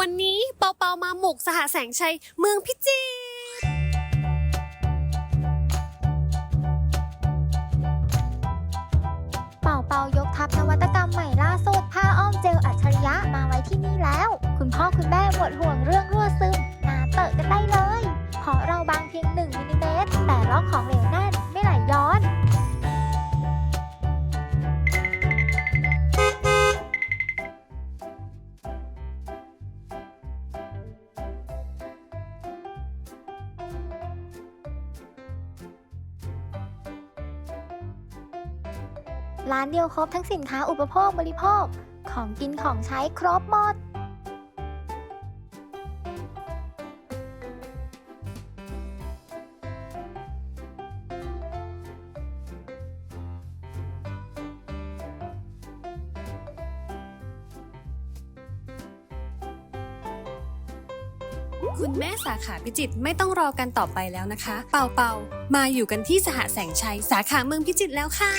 วันนี้เปาเปามาหมกสหแสงชัยเมืองพิจิตรเป่าเป่ายกทัพนวัตกรรมใหม่ล่าสุดผ้าอ้อมเจลอัจฉริยะมาไว้ที่นี่แล้ว คุณพ่อคุณแม่หมดห่วงเรื่องรั่วซึมมาเปิดกันได้เลย เพราะเราบางเพียง1มิลลิเมตรแต่ล็อกของเหลวแน่นไม่ ร้านเดียวครบทั้งสินค้าอุปโภคบริโภค ของกินของใช้ครบหมด คุณแม่สาขาพิจิตรไม่ต้องรอกันต่อไปแล้วนะคะ เป่าเป่ามาอยู่กันที่สหแสงชัย สาขาเมืองพิจิตรแล้วค่ะ